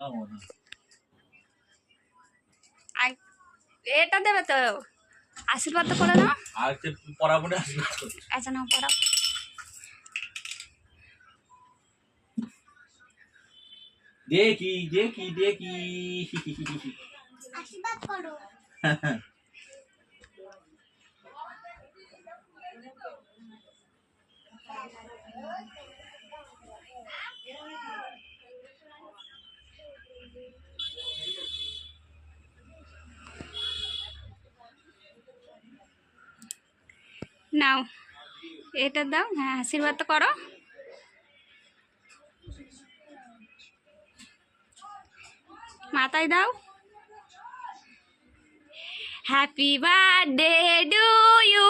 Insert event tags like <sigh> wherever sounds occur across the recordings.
পাবো এটা দেবে তো। আশীর্বাদ তো করে নাও পড়াবো না আচ্ছা নাও পড়াও। দেখি দেখি দেখি। আশীর্বাদ করো। <laughs> নাও এটা দাও হ্যাঁ আশীর্বাদ তো করো। মাথায় দাও। হ্যাপি বার্থডে টু ইউ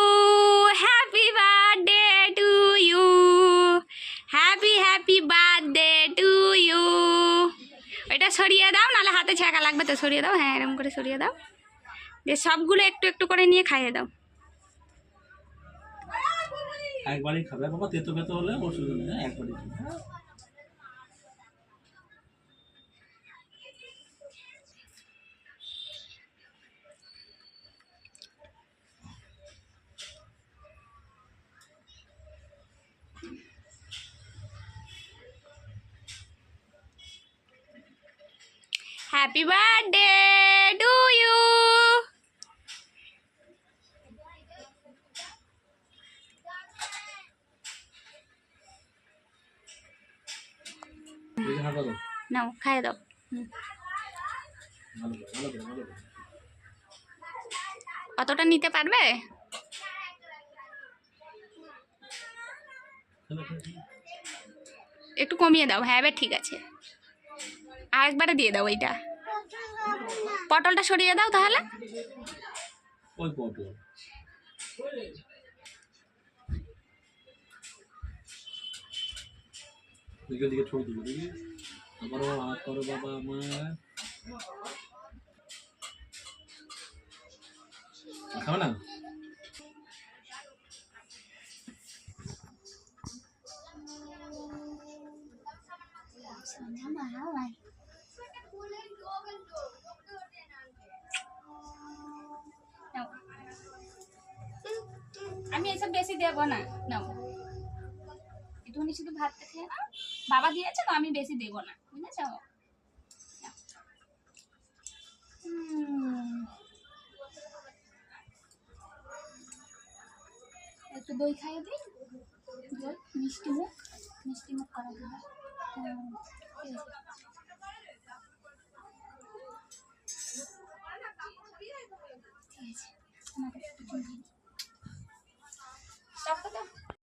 সরিয়ে দাও, নাহলে হাতে ছ্যাঁকা লাগবে তো, সরিয়ে দাও। হ্যাঁ এরকম করে সরিয়ে দাও। যে সবগুলো একটু একটু করে নিয়ে খাইয়ে দাও। একবারই খাবে, বাবা তেতো বেতো হলে অসুবিধা নেই একবারই একবারই হ্যাপি বার্থডে টু ইউ নাও, খাইয়ে দাও। অতটা নিতে পারবে। একটু কমিয়ে দাও। হ্যাঁ এবার ঠিক আছে। আর একবারে দিয়ে দাও ওইটা। পটলটা সরিয়ে দাও তাহলে। ওই পটল। দিকে দিকে ছোট দিকে দেখি আবারও হাত করো বাবা আমার। খাবে না? সোনা বাবা নাও। আমি এসব বেশি দেবো না নাও একটুখানি শুধু ভাতটা খেয়ে নাও বাবা দিয়েছে তো, আমি বেশি দেবো না, বুঝেছ। একটু দই খাইয়ে দিই দই, মিষ্টি মুখ মিষ্টি মুখ করা দিবে ঠিক আছে। আমাকে একটু। Stop with them.